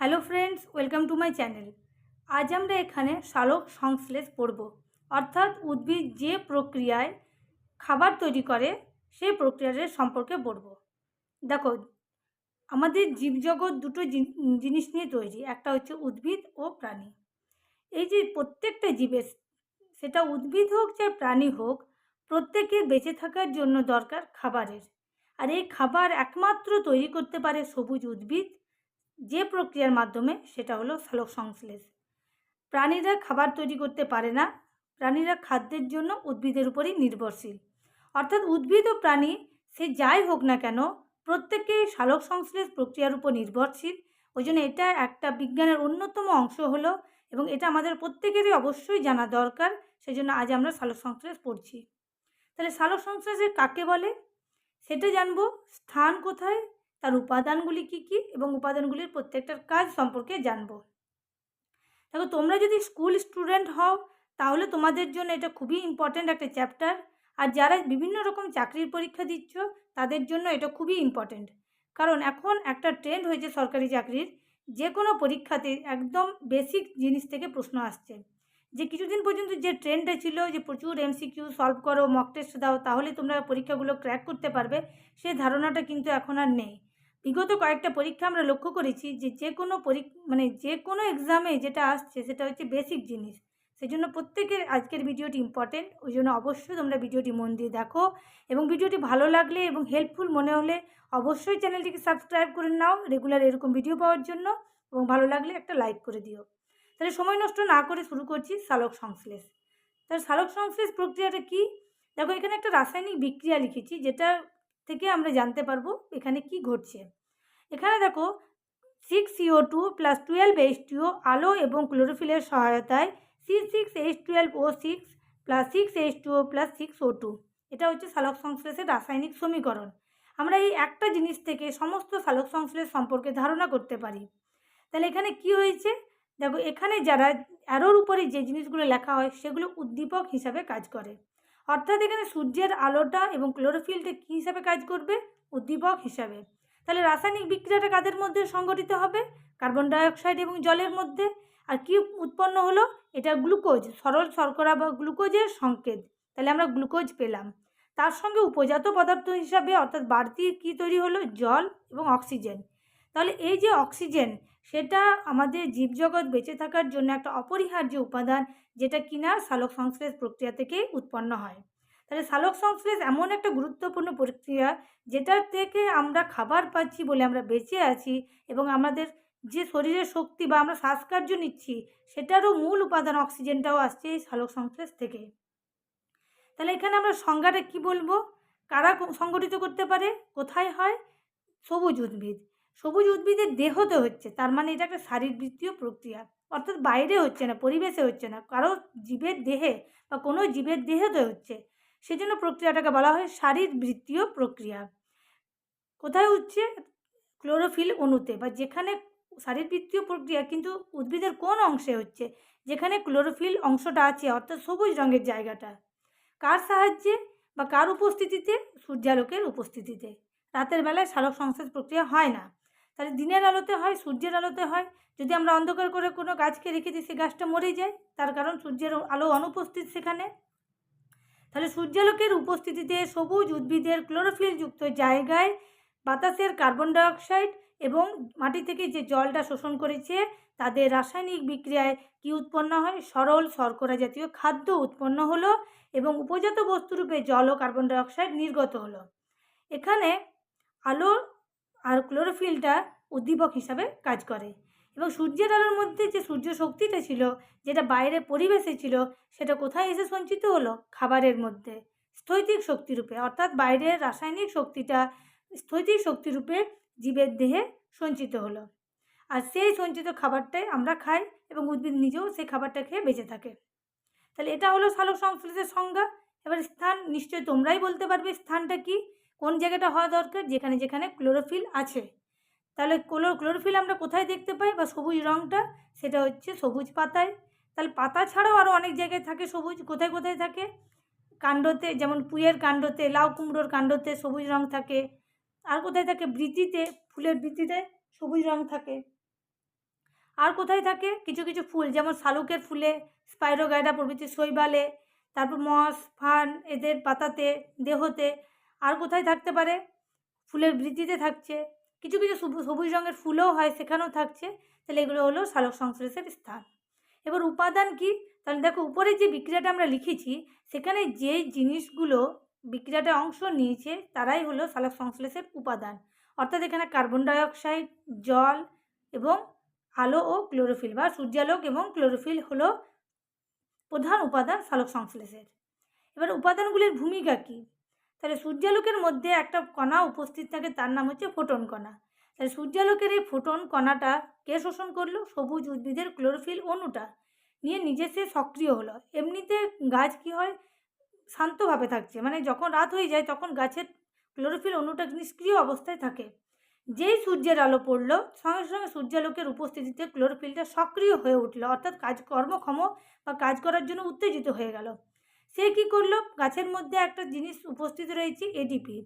Hello friends welcome to my channel আজ আমরা এখানে সালোক সংশ্লেষ পড়ব। অর্থাৎ উদ্ভিদ যে প্রক্রিয়ায় খাবার তৈরি করে, সেই প্রক্রিয়ার সম্পর্কে পড়ব। দেখো, আমাদের জীবজগৎ দুটো জিনিস নিয়ে তৈরি। একটা হচ্ছে উদ্ভিদ ও প্রাণী। এই যে প্রত্যেকটা জীবের, সেটা উদ্ভিদ হোক চাই প্রাণী হোক, প্রত্যেকের বেঁচে থাকার জন্য দরকার খাবারের। আর এই খাবার একমাত্র তৈরি করতে পারে সবুজ উদ্ভিদ যে প্রক্রিয়ার মাধ্যমে সেটা হলো সালোক সংশ্লেষ। প্রাণীরা খাবার তৈরি করতে পারে না। প্রাণীরা খাদ্যের জন্য উদ্ভিদের উপরই নির্ভরশীল। অর্থাৎ উদ্ভিদ ও প্রাণী সে যাই হোক না কেন প্রত্যেকেই সালোক সংশ্লেষ প্রক্রিয়ার উপর নির্ভরশীল। ওই জন্য এটা একটা বিজ্ঞানের অন্যতম অংশ হলো এবং এটা আমাদের প্রত্যেকেরই অবশ্যই জানা দরকার। সেই জন্য আজ আমরা সালোক সংশ্লেষ পড়ছি। তাহলে সালোক সংশ্লেষের কাকে বলে? সেটা জানব। স্থান কোথায়? তার উপাদানগুলি কি কি এবং উপাদানগুলির প্রত্যেকটার কাজ সম্পর্কে জানব। দেখো, তোমরা যদি স্কুল স্টুডেন্ট হও, তাহলে তোমাদের জন্য এটা খুবই ইম্পর্ট্যান্ট একটা চ্যাপ্টার। আর যারা বিভিন্ন রকম চাকরির পরীক্ষা দিচ্ছ, তাদের জন্য এটা খুবই ইম্পর্ট্যান্ট কারণ এখন একটা ট্রেন্ড হয়েছে সরকারি চাকরির যে কোনো পরীক্ষাতে একদম বেসিক জিনিস থেকে প্রশ্ন আসছে। যে কিছুদিন পর্যন্ত যে ট্রেন্ডটা ছিল যে প্রচুর এমসিকিউ সলভ করো, মক টেস্ট দাও, তাহলে তোমরা পরীক্ষাগুলো ক্র্যাক করতে পারবে সেই ধারণাটা কিন্তু এখন আর নেই। বিগত কয়েকটা পরীক্ষা আমরা লক্ষ্য করেছি যে যে কোনো পরীক্ষা মানে যে কোনো এক্সামে যেটা আসছে সেটা হচ্ছে বেসিক জিনিস। সেই জন্য প্রত্যেকের আজকের ভিডিওটি ইম্পর্টেন্ট ওই জন্য অবশ্যই তোমরা ভিডিওটি মন দিয়ে দেখো এবং ভিডিওটি ভালো লাগলে এবং হেল্পফুল মনে হলে অবশ্যই চ্যানেলটিকে সাবস্ক্রাইব করে নাও রেগুলার এরকম ভিডিও পাওয়ার জন্য এবং ভালো লাগলে একটা লাইক করে দিও। তাহলে সময় নষ্ট না করে শুরু করছি সালোক সংশ্লেষ। তাহলে সালোক সংশ্লেষ প্রক্রিয়াটা কি? দেখো এখানে একটা রাসায়নিক বিক্রিয়া লিখেছি যেটা থেকে আমরা জানতে পারব এখানে কি ঘটছে। এখানে দেখো six CO two plus twelve H two O আলো এবং ক্লোরোফিলের সহায়তায় C six H twelve O six plus six H two O plus six O two এটা হচ্ছে সালোক সংশ্লেষের রাসায়নিক সমীকরণ। আমরা এই একটা জিনিস থেকে সমস্ত সালোক সংশ্লেষ সম্পর্কে ধারণা করতে পারি। তাহলে এখানে কি হয়েছে? দেখো, এখানে যারা অ্যারোর উপরে যে জিনিসগুলো লেখা হয়, সেগুলো উদ্দীপক হিসাবে কাজ করে। অর্থাৎ এখানে সূর্যের আলোটা এবং ক্লোরোফিলটা কী হিসাবে কাজ করবে? উদ্দীপক হিসাবে। তাহলে রাসায়নিক বিক্রিয়াটা কাদের মধ্যে সংগঠিত হবে? কার্বন ডাইঅক্সাইড এবং জলের মধ্যে। আর কি উৎপন্ন হলো? এটা গ্লুকোজ, সরল শর্করা বা গ্লুকোজের সংকেত। তাহলে আমরা গ্লুকোজ পেলাম। তার সঙ্গে উপজাত পদার্থ হিসাবে অর্থাৎ বাড়তি কি তৈরি হলো? জল এবং অক্সিজেন। তাহলে এই যে অক্সিজেন সেটা আমাদের জীবজগৎ বেঁচে থাকার জন্য একটা অপরিহার্য উপাদান, যেটা কিনা সালোক সংশ্লেষ প্রক্রিয়া থেকে উৎপন্ন হয়। তাহলে সালোক সংশ্লেষ এমন একটা গুরুত্বপূর্ণ প্রক্রিয়া, যেটার থেকে আমরা খাবার পাচ্ছি বলে আমরা বেঁচে আছি এবং আমাদের যে শরীরের শক্তি বা আমরা শ্বাসকার্য নিচ্ছি, সেটারও মূল উপাদান অক্সিজেনটাও আসছে এই সালোক সংশ্লেষ থেকে। তাহলে এখানে আমরা সংজ্ঞাটা কি বলব? কারা সংগঠিত করতে পারে? কোথায় হয়? সবুজ উদ্ভিদ। সবুজ উদ্ভিদের দেহতে হচ্ছে, তার মানে এটা একটা শারীরবৃত্তীয় প্রক্রিয়া। অর্থাৎ বাইরে হচ্ছে না, পরিবেশে হচ্ছে না, কারও জীবের দেহে বা কোনো জীবের দেহতে হচ্ছে। সেজন্য প্রক্রিয়াটাকে বলা হয় শারীরবৃত্তীয় প্রক্রিয়া। কোথায় হচ্ছে? ক্লোরোফিল অণুতে বা যেখানে শারীরবৃত্তীয় প্রক্রিয়া কিন্তু উদ্ভিদের কোন অংশে হচ্ছে? যেখানে ক্লোরোফিল অংশটা আছে, অর্থাৎ সবুজ রঙের জায়গাটা। কার সাহায্যে বা কার উপস্থিতিতে? সূর্যালোকের উপস্থিতিতে। রাতের বেলায় সালোক সংশ্লেষ প্রক্রিয়া হয় না। তাহলে দিনের আলোতে হয়, সূর্যের আলোতে হয়। যদি আমরা অন্ধকার করে কোনো গাছকে রেখে দিই সেই গাছটা মরে যায়। তার কারণ সূর্যের আলো অনুপস্থিত সেখানে। তাহলে সূর্যালোকের উপস্থিতিতে সবুজ উদ্ভিদের ক্লোরোফিলযুক্ত জায়গায় বাতাসের কার্বন ডাইঅক্সাইড এবং মাটি থেকে যে জলটা শোষণ করেছে তাদের রাসায়নিক বিক্রিয়ায় কি উৎপন্ন হয়? সরল শর্করা জাতীয় খাদ্য উৎপন্ন হলো এবং উপজাত বস্তুরূপে জল ও কার্বন ডাইঅক্সাইড নির্গত হলো। এখানে আলো আর ক্লোরোফিলটা উদ্দীপক হিসাবে কাজ করে। এবং সূর্যের আলোর মধ্যে যে সূর্য শক্তিটা ছিল, যেটা বাইরে পরিবেশে ছিল, সেটা কোথায় এসে সঞ্চিত হলো? খাবারের মধ্যে। স্থৈতিক শক্তিরূপে অর্থাৎ বাইরের রাসায়নিক শক্তিটা স্থৈতিক শক্তিরূপে জীবের দেহে সঞ্চিত হলো। আর সেই সঞ্চিত খাবারটাই আমরা খাই এবং উদ্ভিদ নিজেও সেই খাবারটা খেয়ে বেঁচে থাকে। তাহলে এটা হলো সালোক সংশ্লেষের সংজ্ঞা। এবার স্থান, নিশ্চয়ই তোমরাই বলতে পারবে স্থানটা কি? কোন জায়গাটা হওয়া দরকার? যেখানে যেখানে ক্লোরোফিল আছে। তাহলে ক্লোরো ক্লোরোফিল আমরা কোথায় দেখতে পাই? বা সবুজ রঙটা সেটা হচ্ছে সবুজ পাতায়। তাহলে পাতা ছাড়াও আরও অনেক জায়গায় থাকে সবুজ। কোথায় কোথায় থাকে? কাণ্ডতে, যেমন পুয়ের কাণ্ডতে, লাউ কুমড়োর কাণ্ডতে সবুজ রং থাকে। আর কোথায় থাকে? বৃতিতে ফুলের বৃত্তিতে সবুজ রং থাকে। আর কোথায় থাকে? কিছু কিছু ফুল, যেমন শালুকের ফুলে, স্পাইরোগাইডা, প্রভৃতি শৈবালে, তারপর মস, ফান, এদের পাতাতে, দেহতে আর কোথায় থাকতে পারে? ফুলের বৃদ্ধিতে থাকছে। কিছু কিছু সবুজ রঙের ফুলও হয় সেখানেও থাকছে। তাহলে এগুলো হলো সালোক সংশ্লেষের স্থান। এবার উপাদান কি? তাহলে দেখো উপরে যে বিক্রিয়াটা আমরা লিখেছি, সেখানে যে জিনিসগুলো বিক্রিয়াটা অংশ নিয়েছে, তারাই হলো সালোক সংশ্লেষের উপাদান। অর্থাৎ এখানে কার্বন ডাইঅক্সাইড, জল এবং আলো ও ক্লোরোফিল বা সূর্যালোক এবং ক্লোরোফিল হলো প্রধান উপাদান সালোক সংশ্লেষের। এবার উপাদানগুলির ভূমিকা কী? তাহলে সূর্যালোকের মধ্যে একটা কণা উপস্থিত থাকে, তার নাম হচ্ছে ফোটন কণা। তাহলে সূর্যালোকের এই ফোটন কণাটা কে শোষণ করল? সবুজ উদ্ভিদের ক্লোরোফিল অণুটা। নিয়ে নিজে সে সক্রিয় হলো। এমনিতে গাছ কি হয়? শান্তভাবে থাকছে। মানে যখন রাত হয়ে যায়, তখন গাছের ক্লোরোফিল অণুটা নিষ্ক্রিয় অবস্থায় থাকে। যেই সূর্যের আলো পড়ল, সঙ্গে সঙ্গে সূর্যালোকের উপস্থিতিতে ক্লোরোফিলটা সক্রিয় হয়ে উঠল। অর্থাৎ কাজ কর্মক্ষম বা কাজ করার জন্য উত্তেজিত হয়ে গেল। সে কি করল? গাছের মধ্যে একটা জিনিস উপস্থিত রয়েছে এডিপি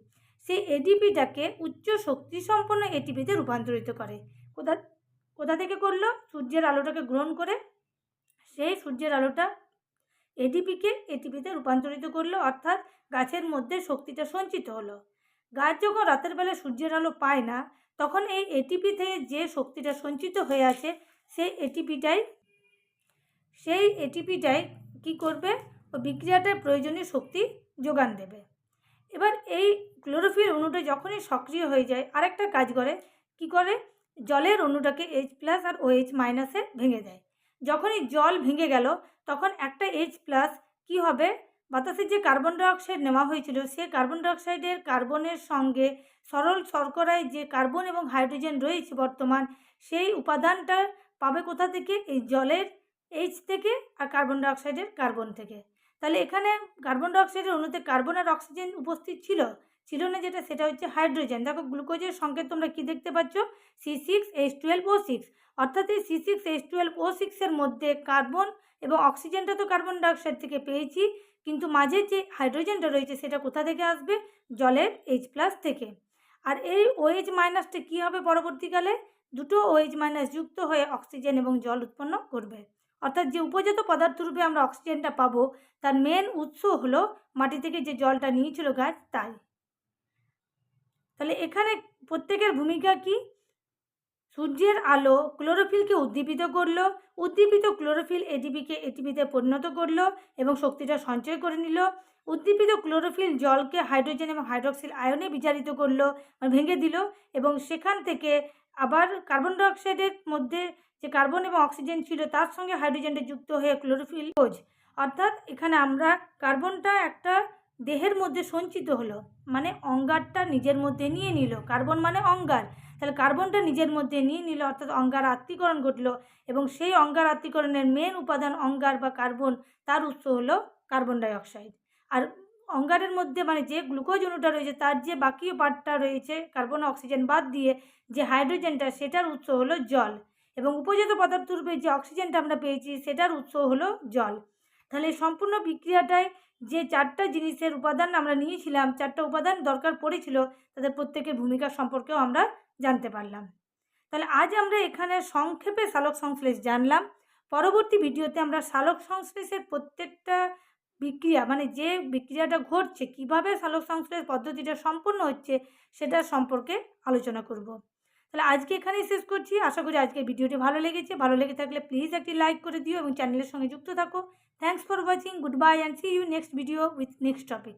সেই এডিপিটাকে উচ্চ শক্তি সম্পন্ন এটিপিতে রূপান্তরিত করে। কোথা কোথা থেকে করল? সূর্যের আলোটাকে গ্রহণ করে। সেই সূর্যের আলোটা এডিপিকে এটিপিতে রূপান্তরিত করল, অর্থাৎ গাছের মধ্যে শক্তিটা সঞ্চিত হলো। গাছ যখন রাতের বেলা সূর্যের আলো পায় না, তখন এই এটিপি থেকে যে শক্তিটা সঞ্চিত হয়ে আছে, সেই এটিপিটাই সেই এটিপিটাই কি করবে? ও বিক্রিয়াটার প্রয়োজনীয় শক্তি যোগান দেবে। এবার এই ক্লোরোফিল অণুটা যখনই সক্রিয় হয়ে যায়, আরেকটা কাজ করে, কি করে? জলের অণুটাকে এইচ প্লাস আর ওএইচ মাইনাসে ভেঙে দেয়। যখনই জল ভেঙে গেল, তখন একটা এইচ প্লাস কি হবে? বাতাসে যে কার্বন ডাইঅক্সাইড নেওয়া হয়েছিল, সে কার্বন ডাইঅক্সাইডের কার্বনের সঙ্গে সরল শর্করায় যে কার্বন এবং হাইড্রোজেন রয়েছে বর্তমান, সেই উপাদানটা পাবে কোথা থেকে? এই জলের এইচ থেকে আর কার্বন ডাইঅক্সাইডের কার্বন থেকে। তাহলে এখানে কার্বন ডাইঅক্সাইডের অণুতে কার্বন আর অক্সিজেন উপস্থিত ছিল? ছিল না যেটা, সেটা হচ্ছে হাইড্রোজেন দেখো গ্লুকোজের সংকেত তোমরা কি দেখতে পাচ্ছ? C six H twelve O six অর্থাৎ এই C six H twelve O সিক্সের মধ্যে কার্বন এবং অক্সিজেনটা তো কার্বন ডাইঅক্সাইড থেকে পেয়েছি, কিন্তু মাঝে যে হাইড্রোজেনটা রয়েছে, সেটা কোথা থেকে আসবে? জলের এইচ প্লাস থেকে। আর এই ওএইচ মাইনাসটা কী হবে পরবর্তীকালে? দুটো ওএইচ মাইনাস যুক্ত হয়ে অক্সিজেন এবং জল উৎপন্ন করবে। অর্থাৎ যে উপজাত পদার্থরূপে আমরা অক্সিজেনটা পাবো, তার মেন উৎস হলো মাটি থেকে যে জলটা নিয়েছিল গাছ, তাই। তাহলে এখানে প্রত্যেকের ভূমিকা কি? সূর্যের আলো ক্লোরোফিলকে উদ্দীপিত করল, উদ্দীপিত ক্লোরোফিল এটিপিকে এটিপিতে পরিণত করল এবং শক্তিটা সঞ্চয় করে নিল। উদ্দীপিত ক্লোরোফিল জলকে হাইড্রোজেন এবং হাইড্রক্সিল আয়নে বিচারিত করল মানে ভেঙে দিল এবং সেখান থেকে আবার কার্বন ডাইঅক্সাইডের মধ্যে যে কার্বন এবং অক্সিজেন ছিল, তার সঙ্গে হাইড্রোজেনটা যুক্ত হয়ে ক্লোরোফিল কোজ অর্থাৎ এখানে আমরা কার্বনটা একটা দেহের মধ্যে সঞ্চিত হলো মানে অঙ্গারটা নিজের মধ্যে নিয়ে নিল। কার্বন মানে অঙ্গার। তাহলে কার্বনটা নিজের মধ্যে নিয়ে নিল, অর্থাৎ অঙ্গার আত্মীকরণ ঘটলো এবং সেই অঙ্গার আত্মীকরণের মেন উপাদান অঙ্গার বা কার্বন তার উৎস হলো কার্বন ডাইঅক্সাইড আর অঙ্গারের মধ্যে মানে যে গ্লুকোজ অণুটা রয়েছে, তার যে বাকি পার্টটা রয়েছে, কার্বন, অক্সিজেন বাদ দিয়ে যে হাইড্রোজেনটা, সেটার উৎস হলো জল। এবং উপজাত পদার্থ রূপে যে অক্সিজেনটা আমরা পেয়েছি, সেটার উৎস হলো জল। তাহলে সম্পূর্ণ বিক্রিয়াটায় যে চারটা জিনিসের উপাদান আমরা নিয়েছিলাম, চারটা উপাদান দরকার পড়েছিল, তাদের প্রত্যেকের ভূমিকা সম্পর্কেও আমরা জানতে পারলাম। তাহলে আজ আমরা এখানে সংক্ষেপে সালোক সংশ্লেষ জানলাম। পরবর্তী ভিডিওতে আমরা সালোক সংশ্লেষের প্রত্যেকটা বিক্রিয়া মানে যে বিক্রিয়াটা ঘটছে, কীভাবে সালোক সংশ্লেষ পদ্ধতিটা সম্পূর্ণ হচ্ছে, সেটা সম্পর্কে আলোচনা করব। তাহলে আজকে এখানেই শেষ করছি। আশা করি আজকে ভিডিওটি ভালো লেগেছে। ভালো লেগে থাকলে প্লিজ একটি লাইক করে দিও এবং চ্যানেলের সঙ্গে যুক্ত থাকো। Thanks for watching good bye and see you next video with next topic